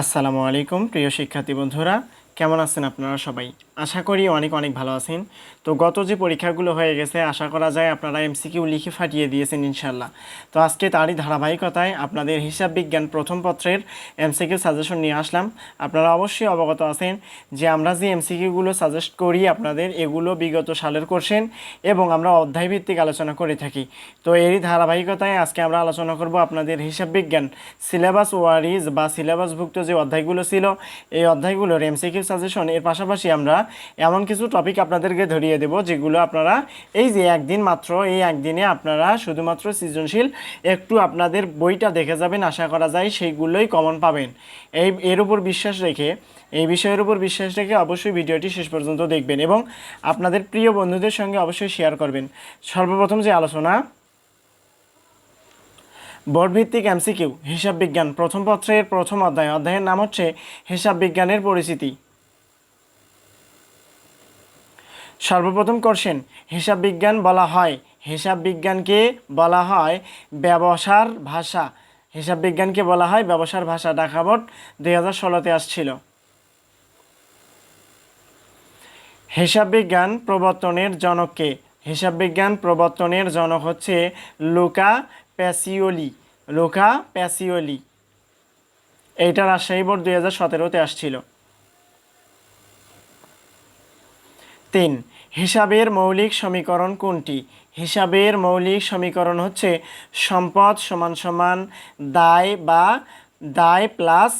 আসসালামু আলাইকুম প্রিয় শিক্ষার্থী বন্ধুরা। কেমন আছেন আপনারা সবাই? আশা করি অনেক অনেক ভালো আছেন। তো গত যে পরীক্ষাগুলো হয়ে গেছে, আশা করা যায় আপনারা এমসিকিউ লিখে ফাটিয়ে দিয়েছেন ইনশাল্লাহ তো আজকে তারই ধারাবাহিকতায় আপনাদের হিসাব বিজ্ঞান প্রথম পত্রের এমসিকিউ সাজেশন নিয়ে আসলাম। আপনারা অবশ্যই অবগত আছেন যে আমরা যে এমসিকিউগুলো সাজেস্ট করি, আপনাদের এগুলো বিগত সালের কোশ্চেন এবং আমরা অধ্যায়ভিত্তিক আলোচনা করে থাকি। তো এরই ধারাবাহিকতায় আজকে আমরা আলোচনা করব আপনাদের হিসাব বিজ্ঞান সিলেবাস ওয়ারিজ বা সিলেবাসভুক্ত যে অধ্যায়গুলো ছিল, এই অধ্যায়গুলোর এমসিকিউ সাজেশন এর পাশাপাশি আমরা এমন কিছু টপিক আপনাদেরকে ধরিয়ে দেব, যেগুলো আপনারা এই যে একদিন মাত্র, এই একদিনে আপনারা শুধুমাত্র সৃজনশীল একটু আপনাদের বইটা দেখে যাবেন, আশা করা যায় সেইগুলোই কমন পাবেন। এই, এর উপর বিশ্বাস রেখে, এই বিষয়ের উপর বিশ্বাস রেখে অবশ্যই ভিডিওটি শেষ পর্যন্ত দেখবেন এবং আপনাদের প্রিয় বন্ধুদের সঙ্গে অবশ্যই শেয়ার করবেন। সর্বপ্রথম যে আলোচনা, বোর্ডভিত্তিক এমসিকিউ হিসাব বিজ্ঞান প্রথম পত্রের প্রথম অধ্যায়। অধ্যায়ের নাম হচ্ছে হিসাব বিজ্ঞানের পরিচিতি। সর্বপ্রথম কোশ্চেন হিসাব বিজ্ঞান বলা হয়। হিসাব বিজ্ঞানকে বলা হয় ব্যবসার ভাষা। হিসাব বিজ্ঞানকে বলা হয় ব্যবসার ভাষা। ঢাকা বোর্ড দুই হাজার ষোলোতে আসছিল। হিসাব বিজ্ঞান প্রবর্তনের জনককে হিসাব বিজ্ঞান প্রবর্তনের জনক হচ্ছে লুকা প্যাসিওলি। Luka Pacioli. এইটা রাজশাহী বোর্ড দুই হাজার সতেরোতে আসছিল। তিন। হিসাবের মৌলিক সমীকরণ কোনটি? হিসাবের মৌলিক সমীকরণ হচ্ছে সম্পদ সমান সমান দায় বা দায় প্লাস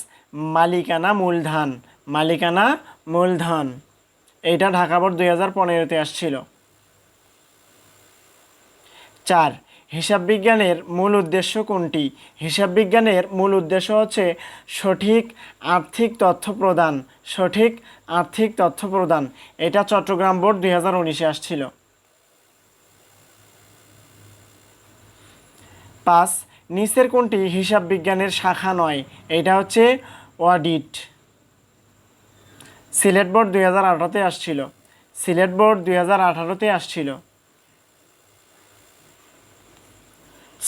মালিকানা মূলধন মালিকানা মূলধন। এইটা ঢাকা বোর্ড দুই হাজার পনেরোতে আসছিল। চার। হিসাব বিজ্ঞানের মূল উদ্দেশ্য কোনটি? হিসাব বিজ্ঞানের মূল উদ্দেশ্য হচ্ছে সঠিক আর্থিক তথ্য প্রদান। সঠিক আর্থিক তথ্য প্রদান। এটা চট্টগ্রাম বোর্ড দুই হাজার উনিশে আসছিল। পাঁচ, নিচের কোনটি হিসাব বিজ্ঞানের শাখা নয়? এটা হচ্ছে অডিট। সিলেট বোর্ড দুই হাজার আঠারোতে আসছিল। সিলেট বোর্ড দুই হাজার আঠারোতে আসছিল।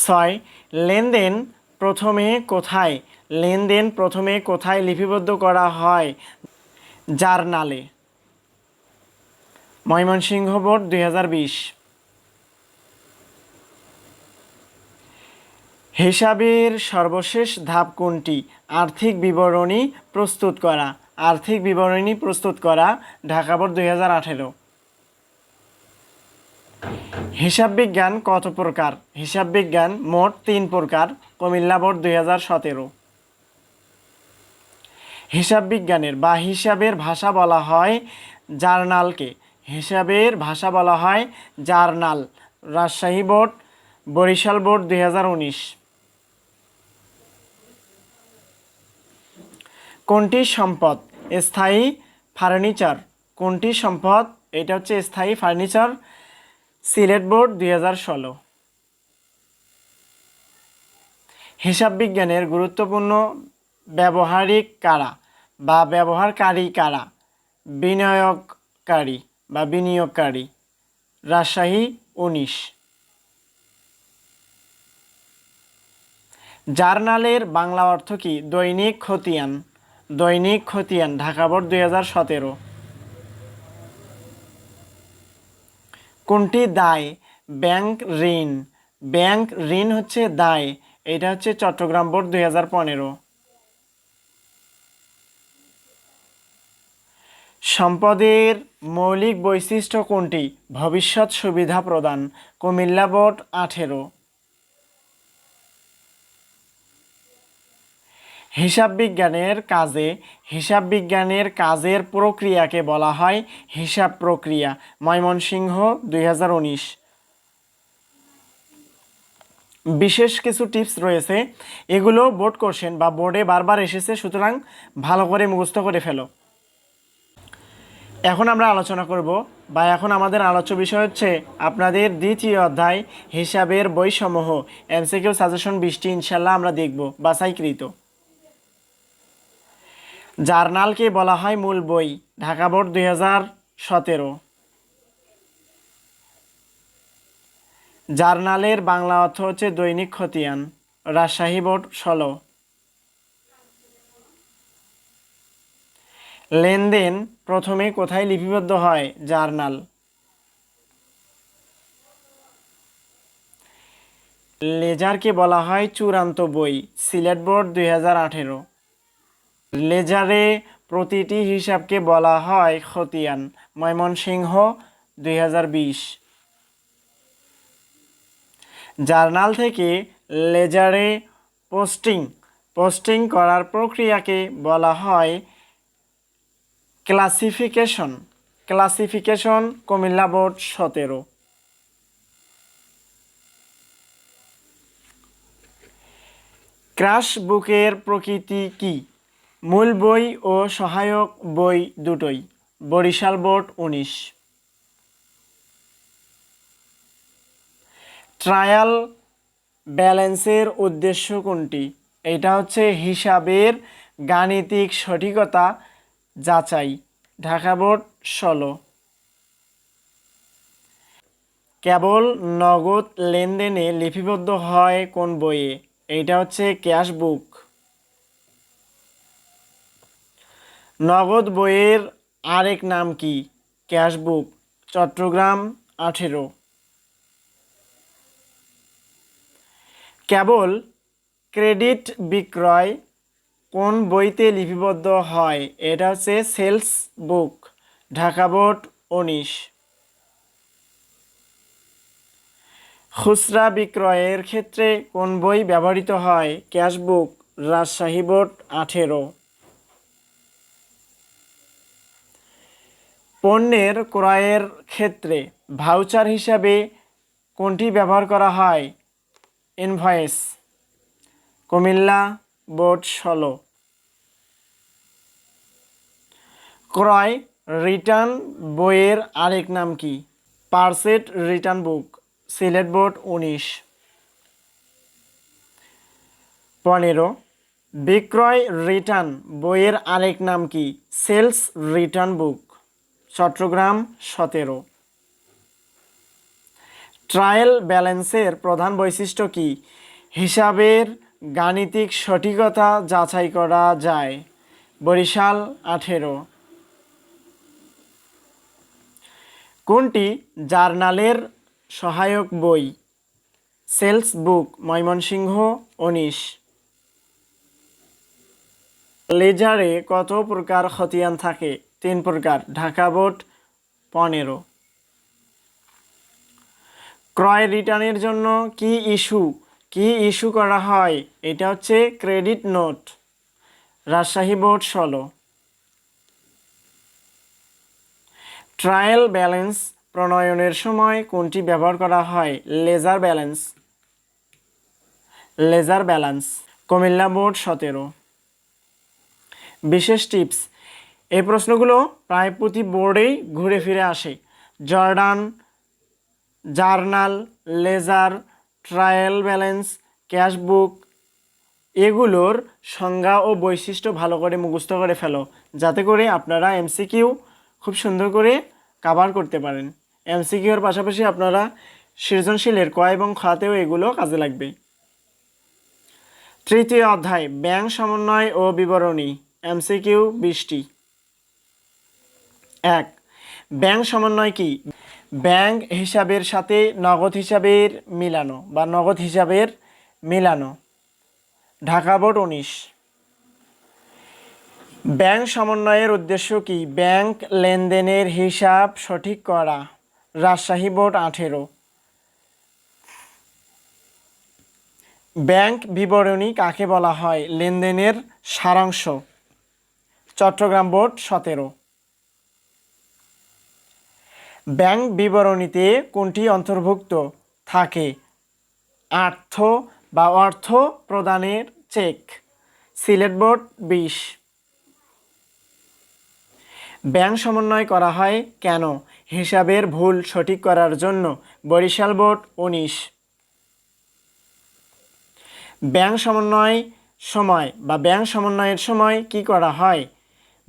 ছয়, লেনদেন প্রথমে কোথায়? লেনদেন প্রথমে কোথায় লিপিবদ্ধ করা হয়? জার্নালে। ময়মনসিংহ বোর্ড, দুই হাজার বিশ। হিসাবের সর্বশেষ ধাপ কোনটি? আর্থিক বিবরণী প্রস্তুত করা। আর্থিক বিবরণী প্রস্তুত করা, ঢাকা বোর্ড, দুই হাজার আঠেরো। হিসাব বিজ্ঞান কত প্রকার? হিসাব বিজ্ঞান মোট তিন প্রকার, কুমিল্লা বোর্ড দুই হাজার সতেরো। হিসাব বিজ্ঞানের বা হিসাবের ভাষা বলা হয় জার্নালকে। হিসাবের ভাষা বলা হয় journal. Rajshahi board, Barishal board দুই হাজার উনিশ। কোনটি সম্পদ? স্থায়ী ফার্নিচার। কোনটি সম্পদ? এটা হচ্ছে স্থায়ী ফার্নিচার। সিলেট বোর্ড দুই হাজার ষোলো। হিসাব বিজ্ঞানের গুরুত্বপূর্ণ ব্যবহারিক কারা বা ব্যবহারকারী কারা? বিনিয়োগকারী বা বিনিয়োগকারী। রাজশাহী উনিশ। জার্নালের বাংলা অর্থ কি? দৈনিক খতিয়ান। দৈনিক খতিয়ান, ঢাকা বোর্ড দুই হাজার সতেরো হাজার সতেরো কোনটি? দায়। ব্যাংক ঋণ। ব্যাংক ঋণ হচ্ছে দায়। এটা হচ্ছে চট্টগ্রাম বোর্ড দুই হাজার পনেরো। সম্পদের মৌলিক বৈশিষ্ট্য কোনটি? ভবিষ্যৎ সুবিধা প্রদান। কুমিল্লা বোর্ড আঠেরো। হিসাব বিজ্ঞানের কাজে হিসাব বিজ্ঞানের কাজের প্রক্রিয়াকে বলা হয় হিসাব প্রক্রিয়া। ময়মনসিংহ, দুই বিশেষ কিছু টিপস রয়েছে। এগুলো বোর্ড কোশ্চেন বা বোর্ডে বারবার এসেছে, সুতরাং ভালো করে মুখস্থ করে ফেলো। এখন আমরা আলোচনা করব বা এখন আমাদের আলোচ্য বিষয় হচ্ছে আপনাদের দ্বিতীয় অধ্যায় হিসাবের বইসমূহ এমসিকিউ সাজেশন বৃষ্টি ইনশাল্লাহ আমরা দেখব, বাছাইকৃত। জার্নালকে বলা হয় মূল বই, ঢাকা বোর্ড দুই হাজার সতেরো। জার্নালের বাংলা অর্থ হচ্ছে দৈনিক খতিয়ান, রাজশাহী বোর্ড ষোলো। লেনদেন প্রথমে কোথায় লিপিবদ্ধ হয়? জার্নাল। লেজারকে বলা হয় চূড়ান্ত বই, সিলেট বোর্ড দুই হাজার আঠেরো। লেজারে প্রতিটি হিসাবকে বলা হয় খতিয়ান। ময়মনসিংহ, দুই হাজার বিশ। জার্নাল থেকে লেজারে পোস্টিং। পোস্টিং করার প্রক্রিয়াকে বলা হয় ক্লাসিফিকেশন। ক্লাসিফিকেশন কুমিল্লা বোর্ড সতেরো। ক্রাশ বুকের প্রকৃতি কি? মূল বই ও সহায়ক বই দুটোই। বরিশাল বোর্ড উনিশ। ট্রায়াল ব্যালেন্সের উদ্দেশ্য কোনটি? এটা হচ্ছে হিসাবের গাণিতিক সঠিকতা যাচাই। ঢাকা বোর্ড ষোলো। কেবল নগদ লেনদেনে লিপিবদ্ধ হয় কোন বইয়ে? এইটা হচ্ছে ক্যাশ বুক নগদ বইয়ের আরেক নাম কি? ক্যাশ বুক চট্টগ্রাম, আঠেরো। কেবল ক্রেডিট বিক্রয় কোন বইতে লিপিবদ্ধ হয়? এটা হচ্ছে সেলস বুক, ঢাকা বোর্ড, উনিশ। খুচরা বিক্রয়ের ক্ষেত্রে কোন বই ব্যবহৃত হয়? ক্যাশ বুক রাজশাহী বোর্ড, আঠেরো। পণ্যের ক্রয়ের ক্ষেত্রে ভাউচার হিসাবে কোনটি ব্যবহার করা হয়? ইনভয়েস, কুমিল্লা, বোর্ড ষোলো। ক্রয়, রিটার্ন বইয়ের আরেক নাম কি? Purchase return book, Sylhet board উনিশ। পনেরো, বিক্রয় রিটার্ন বইয়ের আরেক নাম কি? সেলস রিটার্ন বুক। চট্টগ্রাম সতেরো। ট্রায়াল ব্যালেন্সের প্রধান বৈশিষ্ট্য কি? হিসাবের গাণিতিক সঠিকতা যাচাই করা যায়। বরিশাল আঠেরো। কোনটি জার্নালের সহায়ক বই? সেলস বুক, ময়মনসিংহ, উনিশ। লেজারে কত প্রকার খতিয়ান থাকে? তিন প্রকার, ঢাকা বোর্ড পনেরো। ক্রয় রিটার্নের জন্য কি ইস্যু? কি ইস্যু করা হয়? এটা হচ্ছে ক্রেডিট নোট। রাজশাহী বোর্ড ষোলো। ট্রায়াল ব্যালেন্স প্রণয়নের সময় কোনটি ব্যবহার করা হয়? Ledger balance. Ledger balance, Comilla board সতেরো। বিশেষ টিপস এই প্রশ্নগুলো প্রায় প্রতি বোর্ডেই ঘুরে ফিরে আসে। Jordan, journal, ledger, trial balance cashbook এগুলোর সংজ্ঞা ও বৈশিষ্ট্য ভালো করে মুখস্থ করে ফেলো, যাতে করে আপনারা এমসিকিউ খুব সুন্দর করে কাভার করতে পারেন। এমসিকিউর পাশাপাশি আপনারা সৃজনশীলের ক এবং খাতেও এগুলো কাজে লাগবে। তৃতীয় অধ্যায়, ব্যাংক সমন্বয় ও বিবরণী, এমসিকিউ বিশটি এক। ব্যাংক সমন্বয় কি? ব্যাংক হিসাবের সাথে নগদ হিসাবের মিলানো বা নগদ হিসাবের মিলানো। ঢাকা বোর্ড উনিশ। ব্যাংক সমন্বয়ের উদ্দেশ্য কি? ব্যাংক লেনদেনের হিসাব সঠিক করা। রাজশাহী বোর্ড আঠেরো। ব্যাংক বিবরণী কাকে বলা হয়? লেনদেনের সারাংশ। চট্টগ্রাম বোর্ড সতেরো। ব্যাংক বিবরণীতে কোনটি অন্তর্ভুক্ত? থাকে আর্থ বা অর্থ প্রদানের চেক। সিলেট বোর্ড বিশ। ব্যাংক সমন্বয় করা হয় কেন? হিসাবের ভুল সঠিক করার জন্য। বরিশাল বোর্ড উনিশ। ব্যাংক সমন্বয় সময় বা ব্যাংক সমন্বয়ের সময় কি করা হয়?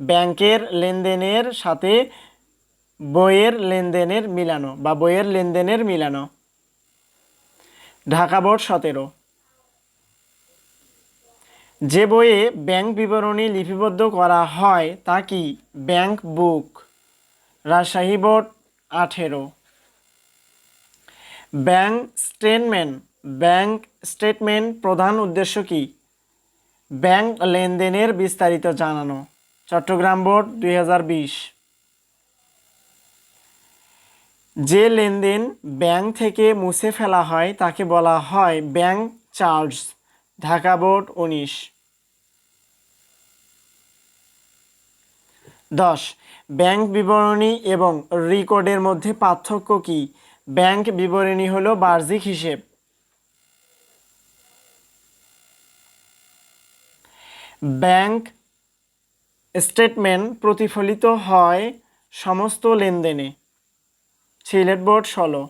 ব্যাংকের লেনদেনের সাথে বইয়ের লেনদেনের মিলানো বা বইয়ের লেনদেনের মিলানো। ঢাকা বোর্ড সতেরো। যে বইয়ে ব্যাংক বিবরণী লিপিবদ্ধ করা হয় তা কি? Bank book. রাজশাহী বোর্ড আঠেরো। Bank statement. ব্যাংক স্টেটমেন্ট প্রধান উদ্দেশ্য কি? ব্যাংক লেনদেনের বিস্তারিত জানানো। চট্টগ্রাম বোর্ড দু হাজার বিশ। যে লেনদেন ব্যাংক থেকে মুছে ফেলা হয় তাকে বলা হয় ব্যাংক চার্জ। ঢাকা বোর্ড উনিশ। দশ। ব্যাংক বিবরণী এবং রেকর্ডের মধ্যে পার্থক্য কি? ব্যাংক বিবরণী হলো বার্ষিক হিসেব। ব্যাংক স্টেটমেন্ট প্রতিফলিত হয় সমস্ত লেনদেনে। সিলেট বোর্ড ষোলো।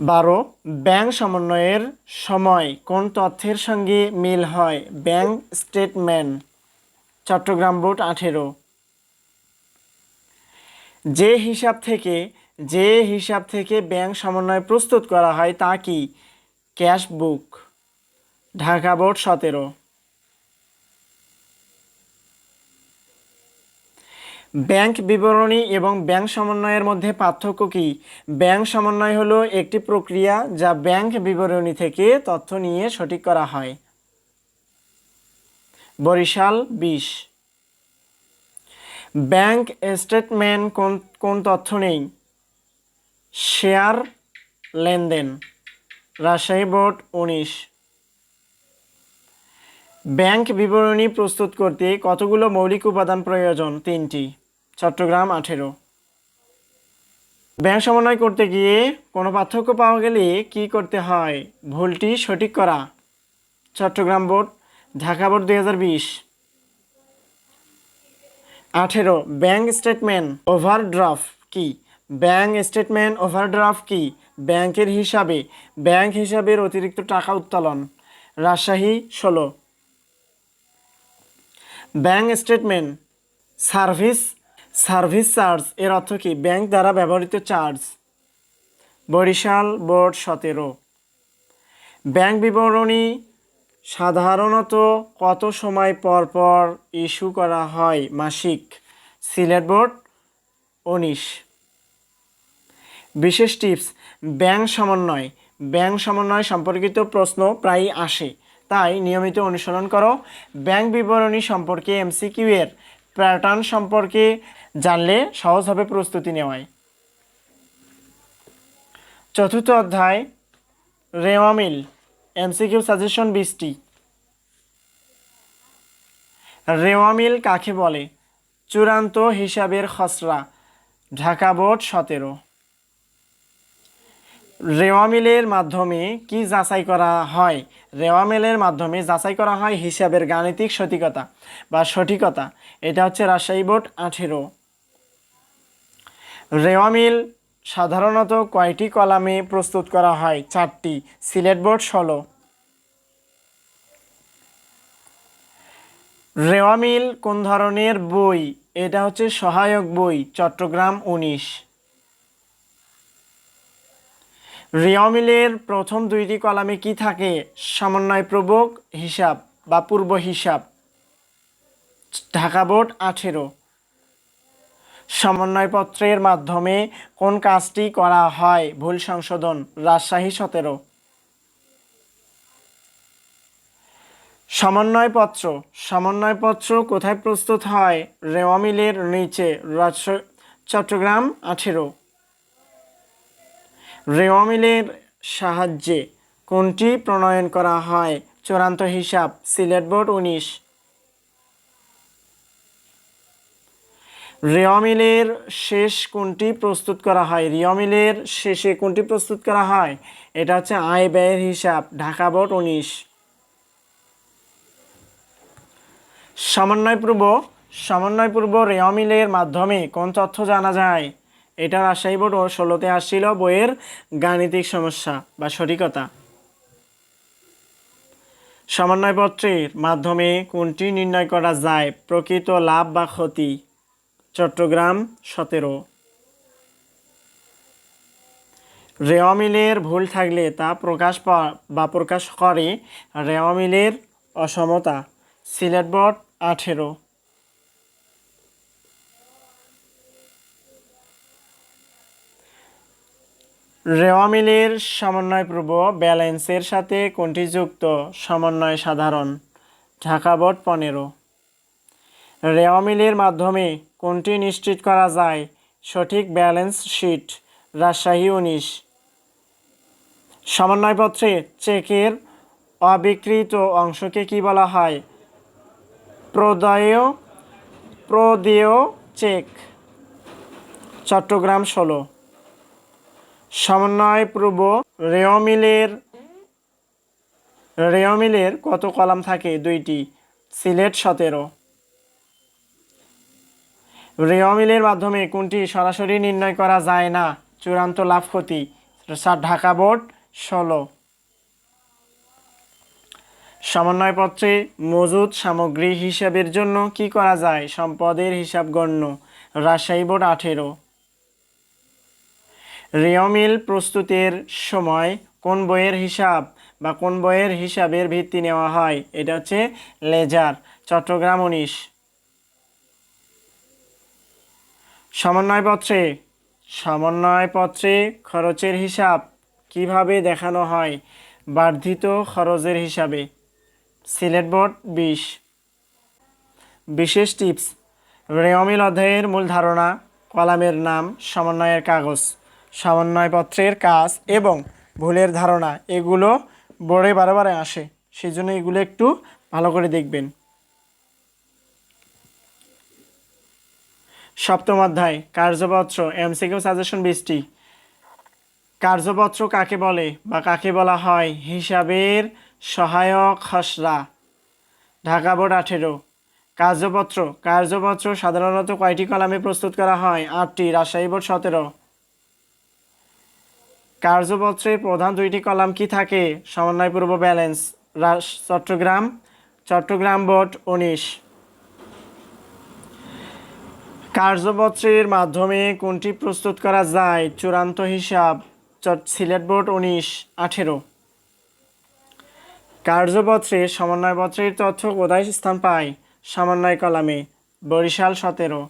বারো, ব্যাংক সমন্বয়ের সময় কোন তথ্যের সঙ্গে মিল হয়? ব্যাংক স্টেটমেন্ট, চট্টগ্রাম বোর্ড আঠেরো। যে হিসাব থেকে, যে হিসাব থেকে ব্যাংক সমন্বয় প্রস্তুত করা হয় তা কি? ক্যাশ বুক, ঢাকা বোর্ড সতেরো। ব্যাংক বিবরণী এবং ব্যাংক সমন্বয়ের মধ্যে পার্থক্য কি? ব্যাংক সমন্বয় হলো একটি প্রক্রিয়া যা ব্যাংক বিবরণী থেকে তথ্য নিয়ে সঠিক করা হয়। বরিশাল বিশ। ব্যাংক স্টেটমেন্ট কোন কোন তথ্য নেই? শেয়ার লেনদেন। রাজশাহী বোর্ড উনিশ। ব্যাংক বিবরণী প্রস্তুত করতে কতগুলো মৌলিক উপাদান প্রয়োজন? তিনটি। চট্টগ্রাম আঠেরো। ব্যাংক সমন্বয় করতে গিয়ে কোনো পার্থক্য পাওয়া গেলে কি করতে হয়? ভুলটি সঠিক করা। চট্টগ্রাম বোর্ড, ঢাকা বোর্ড দুই হাজার বিশ। আঠেরো, ব্যাংক স্টেটমেন্ট ওভারড্রাফট কি? ব্যাংক স্টেটমেন্ট ওভারড্রাফট কি? ব্যাংকের হিসাবে, ব্যাংক হিসাবের অতিরিক্ত টাকা উত্তোলন। রাজশাহী, ষোলো। Bank statement service service charge, এর অর্থ কি? ব্যাংক দ্বারা ব্যবহৃত চার্জ। বরিশাল বোর্ড সতেরো। ব্যাংক বিবরণী সাধারণত কত সময় পর পর ইস্যু করা হয়? মাসিক। সিলেট বোর্ড উনিশ। বিশেষ টিপস, ব্যাংক সমন্বয়। ব্যাংক সমন্বয় সম্পর্কিত প্রশ্ন প্রায়ই আসে। তাই নিয়মিত অনুসরণ করো। ব্যাংক বিবরণী সম্পর্কে এমসিকিউ এর প্যাটার্ন সম্পর্কে জানলে সহজ হবে প্রস্তুতি নেওয়ায়। চতুর্থ অধ্যায়, রেওয়ামিল, এমসিকিউ সাজেশন বিশটি। রেওয়ামিল কাকে বলে? চূড়ান্ত হিসাবের খসড়া, ঢাকা বোর্ড সতেরো। রেওয়ামিলের মাধ্যমে কি যাচাই করা হয়? রেওয়ামিলের মাধ্যমে যাচাই করা হয় হিসাবের গাণিতিক সঠিকতা বা সঠিকতা। এটা হচ্ছে রাজশাহী বোর্ড আঠেরো। রেওয়ামিল সাধারণত কয়টি কলামে প্রস্তুত করা হয়? চারটি। সিলেট বোর্ড ষোলো। রেওয়ামিল কোন ধরনের বই? এটা হচ্ছে সহায়ক বই, চট্টগ্রাম উনিশ। রেওয়ামিলের প্রথম দুইটি কলামে কি থাকে? সমন্বয়প্রবক হিসাব বা পূর্ব হিসাব। ঢাকা বোর্ড আঠেরো। সমন্বয়পত্রের মাধ্যমে কোন কাজটি করা হয়? ভুল সংশোধন, রাজশাহী সতেরো। সমন্বয়পত্র। সমন্বয়পত্র কোথায় প্রস্তুত হয়? রেওয়ামিলের নিচে চট্টগ্রাম আঠেরো। রেওয়ামিলের সাহায্যে কোনটি প্রণয়ন করা হয়? চূড়ান্ত হিসাব, সিলেট বোর্ড উনিশ। রেওয়ামিলের শেষ কোনটি প্রস্তুত করা হয়? রিয়মিলের শেষে কোনটি প্রস্তুত করা হয়? এটা হচ্ছে আয় ব্যয়ের হিসাব, ঢাকা বোর্ড উনিশ। সমন্বয়পূর্ব সমন্বয়পূর্ব রেওয়ামিলের মাধ্যমে কোন তথ্য জানা যায়? এটা রাজশাহী বোর্ড ও ষোলোতে আসছিল বইয়ের গাণিতিক সমস্যা বা সঠিকতা। সমন্বয়পত্রের মাধ্যমে কোনটি নির্ণয় করা যায়? প্রকৃত লাভ বা ক্ষতি? চট্টগ্রাম সতেরো। রেওয়া মিলের ভুল থাকলে তা প্রকাশ বা প্রকাশ করে রেওয়া মিলের অসমতা। সিলেট বোর্ড আঠেরো। রেওয়া মিলের সমন্বয়পূর্ব ব্যালেন্সের সাথে কোনটি যুক্ত সমন্বয় সাধারণ? ঢাকা বোর্ড পনেরো। রেওয়া মিলের মাধ্যমে কোনটি নিশ্চিত করা যায়? সঠিক ব্যালেন্স শিট, রাজশাহী উনিশ। সমন্বয়পত্রে চেকের অবিকৃত অংশকে কি বলা হয়? প্রদয়, প্রদেয় চেক। চট্টগ্রাম ষোলো। সমন্বয় পূর্ব রেওমিলের রেওমিলের কত কলাম থাকে? দুইটি। সিলেট সতেরো। রেওমিলের মাধ্যমে কোনটি সরাসরি নির্ণয় করা যায় না? চূড়ান্ত লাভ ক্ষতি। ঢাকা বোর্ড ষোলো। সমন্বয়পত্রে মজুদ সামগ্রী হিসাবের জন্য কি করা যায়? সম্পদের হিসাব গণ্য। রাজশাহী বোর্ড আঠেরো। রিয়মিল প্রস্তুতের সময় কোন বইয়ের হিসাব বা কোন বইয়ের হিসাবের ভিত্তি নেওয়া হয়? এটা হচ্ছে লেজার, চট্টগ্রাম উনিশ। সমন্বয়পত্রে সমন্বয়পত্রে খরচের হিসাব কীভাবে দেখানো হয়? বর্ধিত খরচের হিসাবে। সিলেট বোর্ড বিশ। বিশেষ টিপস রেয়মিল অধ্যায়ের মূল ধারণা, কলামের নাম, সমন্বয়ের কাগজ। সমন্বয়পত্রের কাজ এবং ভুলের ধারণা, এগুলো বোর্ডে বারে বারে আসে। সেই জন্য এগুলো একটু ভালো করে দেখবেন। সপ্তম অধ্যায়, কার্যপত্র, এমসিকিউ সাজেশন বৃষ্টি। কার্যপত্র কাকে বলে বা কাকে বলা হয়? হিসাবের সহায়ক খসড়া, ঢাকা বোর্ড আঠেরো। কার্যপত্র কার্যপত্র সাধারণত কয়টি কলামে প্রস্তুত করা হয়? আটটি, রাজশাহী বোর্ড সতেরো। কার্যপত্রের প্রধান দুইটি কলাম কি থাকে? সমন্বয়পূর্ব ব্যালেন্স চট্টগ্রাম চট্টগ্রাম বোর্ড, উনিশ। কার্যপত্রের মাধ্যমে কোনটি প্রস্তুত করা যায়? চূড়ান্ত হিসাব সিলেট বোর্ড, উনিশ, আঠেরো। কার্যপত্রে সমন্বয়পত্রের তথ্য কোথায় স্থান পায়? সমন্বয় কলামে, বরিশাল সতেরো।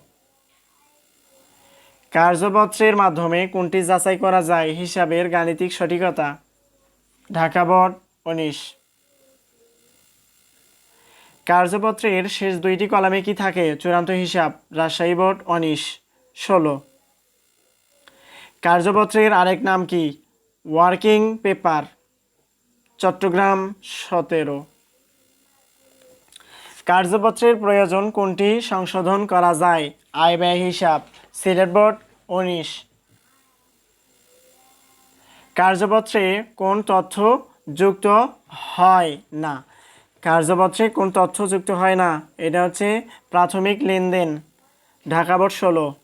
কার্যপত্রের মাধ্যমে কোনটি যাচাই করা যায় হিসাবের গাণিতিক সঠিকতা। ঢাকা বোর্ড, উনিশ। কার্যপত্রের শেষ দুইটি কলামে কি থাকে? চূড়ান্ত হিসাব, রাজশাহী বোর্ড, উনিশ। ষোলো। কার্যপত্রের আরেক নাম কি? ওয়ার্কিং পেপার, চট্টগ্রাম, সতেরো। কার্যপত্রের প্রয়োজন কোনটি সংশোধন করা যায়? আয় ব্যয় হিসাব। সিলেট বোর্ড উনিশ। কার্যপত্রে কোন তথ্য যুক্ত হয় না? কার্যপত্রে কোন তথ্য যুক্ত হয় না? এটা হচ্ছে প্রাথমিক লেনদেন। ঢাকা বোর্ড ষোলো।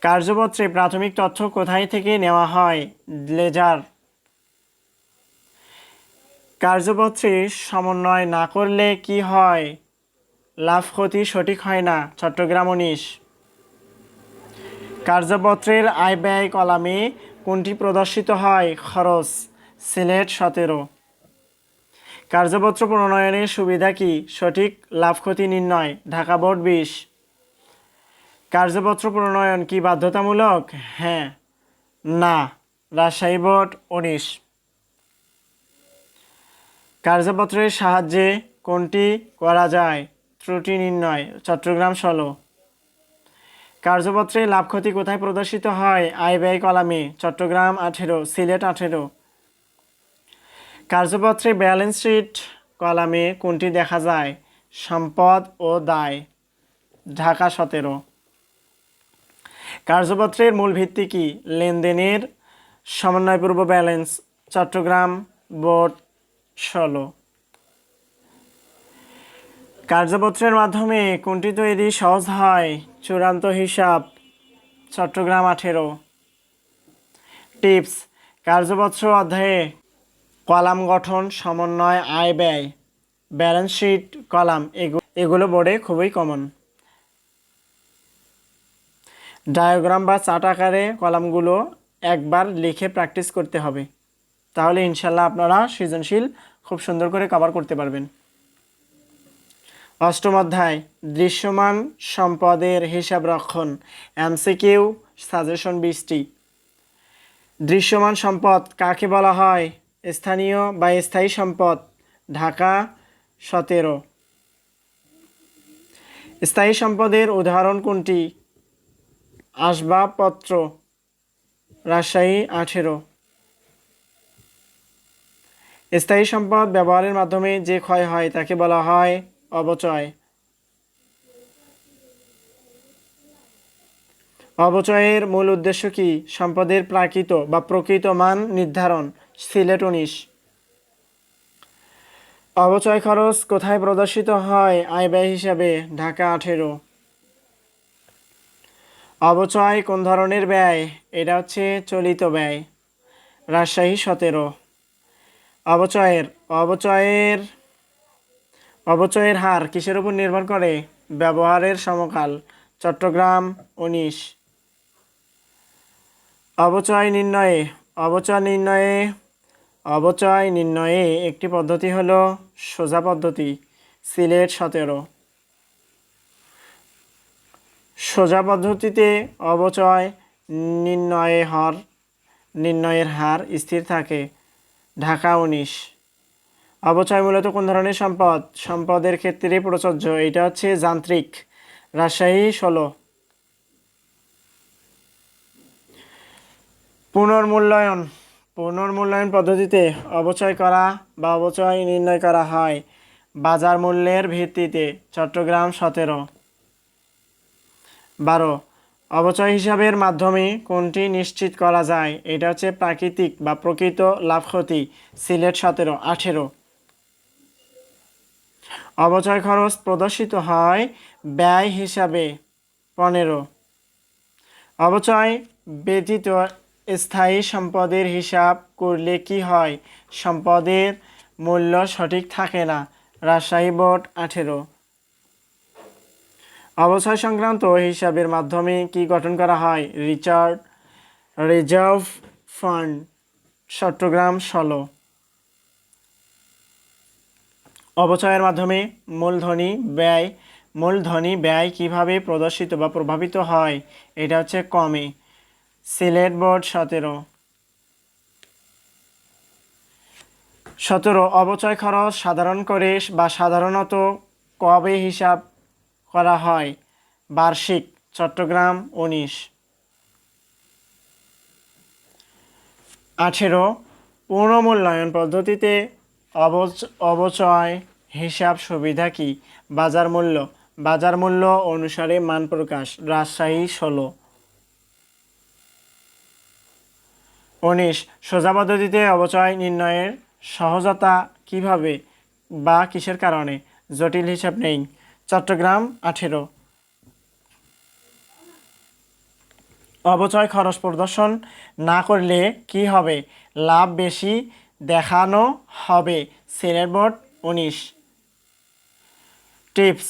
কার্যপত্রে প্রাথমিক তথ্য কোথায় থেকে নেওয়া হয়? লেজার। কার্যপত্রে সমন্বয় না করলে কি হয়? লাভ ক্ষতি সঠিক হয় না, চট্টগ্রাম উনিশ। কার্যপত্রের আয় ব্যয় কলামে কোনটি প্রদর্শিত হয়? খরচ, সিলেট সতেরো। কার্যপত্র প্রণয়নের সুবিধা কি? সঠিক লাভ ক্ষতি নির্ণয়, ঢাকা বোর্ড বিশ। কার্যপত্র প্রণয়ন কি বাধ্যতামূলক? হ্যাঁ। না, রাজশাহী বোর্ড উনিশ। কার্যপত্রের সাহায্যে কোনটি করা যায়? ত্রুটি নির্ণয়, চট্টগ্রাম ষোলো। কার্যপত্রে লাভ ক্ষতি কোথায় প্রদর্শিত হয়? আয় ব্যয় কলামে, চট্টগ্রাম আঠেরো, সিলেট আঠেরো। কার্যপত্রে ব্যালেন্স শিট কলামে কোনটি দেখা যায়? সম্পদ ও দায়, ঢাকা সতেরো। কার্যপত্রের মূল ভিত্তি কী? লেনদেনের সমন্বয়পূর্ব ব্যালেন্স, চট্টগ্রাম বোর্ড ষোলো। কার্যপত্রের মাধ্যমে কোনটি তৈরি সহজ হয়? চূড়ান্ত হিসাব, চট্টগ্রাম আঠেরো। টিপস, কার্যপত্র অধ্যায়ে কলাম গঠন, সমন্বয়, আয়, ব্যয়। ব্যালেন্স শিট, কলাম, এগু- এগুলো বোর্ডে খুবই কমন। ডায়াগ্রাম বা চার্ট আকারে কলামগুলো একবার লিখে প্র্যাকটিস করতে হবে। তাহলে ইনশাল্লাহ আপনারা সৃজনশীল, খুব সুন্দর করে কভার করতে পারবেন। অষ্টম অধ্যায়, দৃশ্যমান সম্পদের হিসাব রক্ষণ, এমসিকিউ সাজেশন বিশটি। দৃশ্যমান সম্পদ কাকে বলা হয়? স্থানীয় বা স্থায়ী সম্পদ? ঢাকা, সতেরো। স্থায়ী সম্পদের উদাহরণ কোনটি? আসবাবপত্র, রাজশাহী, আঠেরো। স্থায়ী সম্পদ ব্যবহারের মাধ্যমে যে ক্ষয় হয় তাকে বলা হয় অবচয় অবচয়ের মূল উদ্দেশ্য কি? সম্পদের প্রাকৃত বা প্রকৃত মান নির্ধারণ। সিলেট উনিশ। অবচয় খরচ কোথায় প্রদর্শিত হয়? আয় ব্যয় হিসাবে ঢাকা আঠেরো। অবচয় কোন ধরনের ব্যয়? এটা হচ্ছে চলিত ব্যয়। রাজশাহী সতেরো। অবচয়ের অবচয়ের অবচয়ের হার কিসের উপর নির্ভর করে? ব্যবহারের সমকাল। চট্টগ্রাম, উনিশ। অবচয় নির্ণয়ে অবচয় নির্ণয়ে অবচয় নির্ণয়ে একটি পদ্ধতি হলো সোজা পদ্ধতি, সিলেট সতেরো। সোজা পদ্ধতিতে অবচয় নির্ণয়ে হার, নির্ণয়ের হার স্থির থাকে। ঢাকা, উনিশ। অবচয় মূলত কোন ধরনের সম্পদ? সম্পদের ক্ষেত্রে প্রযোজ্য। এটা হচ্ছে যান্ত্রিক। রাজশাহী ষোলো। পুনর্মূল্যায়ন। পুনর্মূল্যায়ন পদ্ধতিতে অবচয় করা বা অবচয় নির্ণয় করা হয় বাজার মূল্যের ভিত্তিতে। চট্টগ্রাম সতেরো। বারো। অবচয় হিসাবের মাধ্যমে কোনটি নিশ্চিত করা যায়? এটা হচ্ছে প্রাকৃতিক বা প্রকৃত লাভ ক্ষতি। সিলেট সতেরো। আঠেরো। অবচয় খরচ প্রদর্শিত হয় ব্যয় হিসাবে পনেরো। অবচয় ব্যতীত স্থায়ী সম্পদের হিসাব করলে কি হয়? সম্পদের মূল্য সঠিক থাকে না। রাজশাহী বোর্ড আঠেরো। অবচয় সংক্রান্ত হিসাবের মাধ্যমে কি গঠন করা হয়? রিচার্ড রিজার্ভ ফান্ড, চট্টগ্রাম ষোলো। অবচয়ের মাধ্যমে মূলধনী ব্যয় মূলধনী ব্যয় কীভাবে প্রদর্শিত বা প্রভাবিত হয়, এটা হচ্ছে কমে। সিলেট বোর্ড সতেরো। সতেরো, অবচয় খরচ সাধারণ করে বা সাধারণত কবে হিসাব করা হয়? বার্ষিক, চট্টগ্রাম উনিশ। আঠেরো পুনর্মূল্যায়ন পদ্ধতিতে অবচয় হিসাব সুবিধা কি? বাজার মূল্য। বাজার মূল্য অনুসারে মান প্রকাশ। রাজশাহী, ষোলো। উনিশ। সোজা পদ্ধতিতে অবচয় নির্ণয়ের সহজতা কীভাবে বা কিসের কারণে? জটিল হিসাব নেই। চট্টগ্রাম, আঠেরো। অবচয় খরচ প্রদর্শন না করলে কি হবে? লাভ বেশি দেখানো হবে। সিলেট বোর্ড উনিশ। টিপস।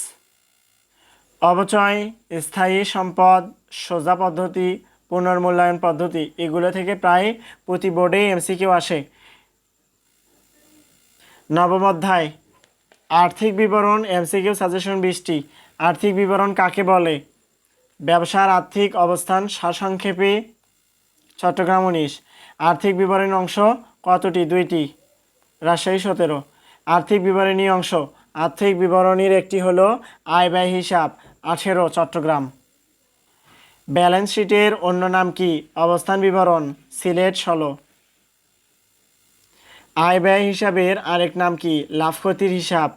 অবচয়, স্থায়ী সম্পদ, সোজা পদ্ধতি, পুনর্মূল্যায়ন পদ্ধতি, এগুলো থেকে প্রায় প্রতি বোর্ডেই এমসিকিউ আসে। নবম অধ্যায়। আর্থিক বিবরণ এমসিকিউ সাজেশন বিশটি। আর্থিক বিবরণ কাকে বলে? ব্যবসার আর্থিক অবস্থান সারসংক্ষেপে, চট্টগ্রাম উনিশ। আর্থিক বিবরণী অংশ কতটি? দুইটি। রাজশাহী সতেরো। আর্থিক বিবরণী অংশ। আর্থিক বিবরণীর একটি হল আয় ব্যয় হিসাব, আঠেরো চট্টগ্রাম। ব্যালেন্স শিটের অন্য নাম কি? অবস্থান বিবরণ, সিলেট ষোলো। আয় ব্যয় হিসাবের আরেক নাম কি? লাভ ক্ষতির হিসাব,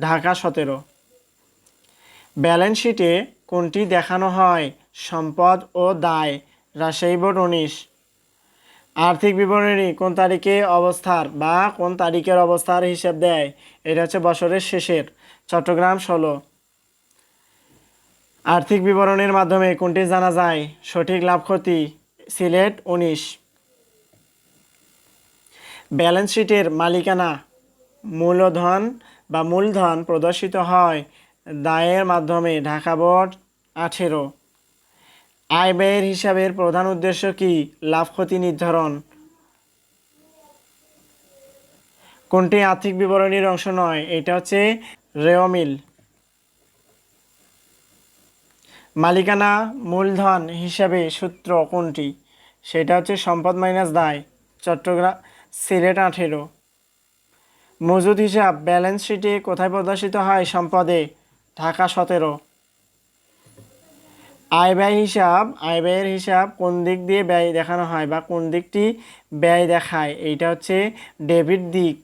ঢাকা সতেরো। ব্যালেন্স শিটে কোনটি দেখানো হয়? সম্পদ ও দায়, রাজশাহী বোর্ড উনিশ। আর্থিক বিবরণী কোন তারিখে অবস্থার বা কোন তারিখের অবস্থার হিসাব দেয়? এটা হচ্ছে বছরের শেষের। চট্টগ্রাম, ষোলো। আর্থিক বিবরণের মাধ্যমে কোনটি জানা যায়? সঠিক লাভ ক্ষতি, সিলেট উনিশ। ব্যালেন্স শিটের মালিকানা, মূলধন বা মূলধন প্রদর্শিত হয় দায়ের মাধ্যমে ঢাকা বোর্ড আঠেরো। আয় ব্যয়ের হিসাবের প্রধান উদ্দেশ্য কি? লাভ, ক্ষতি, নির্ধারণ। কোনটি আর্থিক বিবরণীর অংশ নয়? এটা হচ্ছে রেওমিল মালিকানা মূলধন হিসাবে সূত্র কোনটি? সেটা হচ্ছে সম্পদ মাইনাস দায়। চট্টগ্রাম সিলেট, আঠেরো। মজুদ হিসাব, ব্যালেন্স শিটে কোথায় প্রদর্শিত হয় সম্পদে? ঢাকা, সতেরো। আয় ব্যয় হিসাব আয় ব্যয়ের হিসাব কোন দিক দিয়ে ব্যয় দেখানো হয় বা কোন দিকটি ব্যয় দেখায়? এইটা হচ্ছে ডেবিট দিক।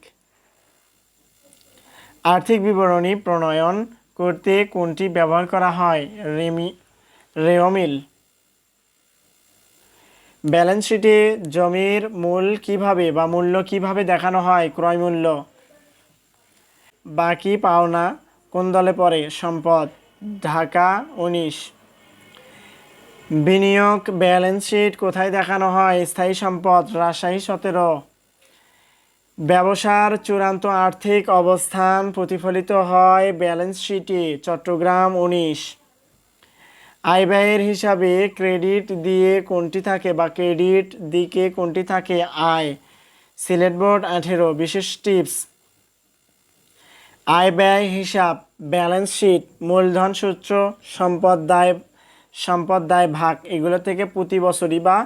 আর্থিক বিবরণী প্রণয়ন করতে কোনটি ব্যবহার করা হয়? রেমি, রেওমিল। ব্যালেন্স শিটে জমির মূল কীভাবে বা মূল্য কীভাবে দেখানো হয়? ক্রয় মূল্য। বাকি পাওনা কোন দলে পড়ে? সম্পদ। ঢাকা, উনিশ। বিনিয়োগ ব্যালেন্স শিট কোথায় দেখানো হয়? স্থায়ী সম্পদ, রাজশাহী সতেরো। ব্যবসার চূড়ান্ত আর্থিক অবস্থান প্রতিফলিত হয় ব্যালেন্স শিটে, চট্টগ্রাম উনিশ। আয় ব্যয়ের হিসাবে ক্রেডিট দিয়ে কোনটি থাকে বা ক্রেডিট দিকে কোনটি থাকে আয়? সিলেট বোর্ড আঠেরো, বিশেষ টিপস। আয় ব্যয় হিসাব, ব্যালেন্স শিট, মূলধন সূত্র, সম্পদ দায় সম্পদ দায় ভাগ, এগুলো থেকে প্রতি বছরই বা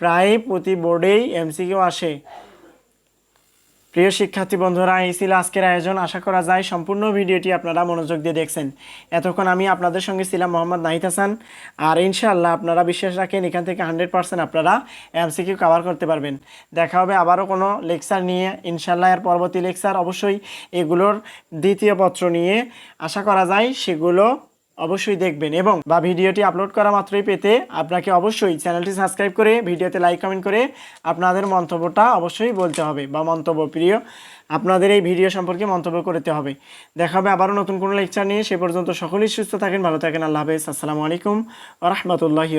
প্রায় প্রতি বোর্ডেই এমসিকিউ আসে। প্রিয় শিক্ষার্থী বন্ধুরা, এই ছিল আজকের আয়োজন। আশা করা যায় সম্পূর্ণ ভিডিওটি আপনারা মনোযোগ দিয়ে দেখছেন। এতক্ষণ আমি আপনাদের সঙ্গে ছিলাম মোহাম্মদ নাহিদ হাসান। আর ইনশাআল্লাহ আপনারা বিশ্বাস রাখেন, এখান থেকে হান্ড্রেড পার্সেন্ট আপনারা এমসিকিউ কভার করতে পারবেন। দেখা হবে আবারও কোনো লেকচার নিয়ে। ইনশাআল্লাহ এর পরবর্তী লেকচার অবশ্যই এগুলোর দ্বিতীয় পত্র নিয়ে। আশা করা যায় সেগুলো অবশ্যই দেখবেন এবং বা ভিডিওটি আপলোড করা মাত্রই পেতে আপনাকে অবশ্যই চ্যানেলটি সাবস্ক্রাইব করে ভিডিওতে লাইক কমেন্ট করে আপনাদের মন্তব্যটা অবশ্যই বলতে হবে বা মন্তব্য প্রিয় আপনাদের এই ভিডিও সম্পর্কে মন্তব্য করতে হবে। দেখা হবে আবারও নতুন কোনো লেকচার নিয়ে। সে পর্যন্ত সকলেই সুস্থ থাকেন, ভালো থাকেন। আল্লাহ হাফেজ। আসসালামু আলাইকুম রহমতুল্লাহি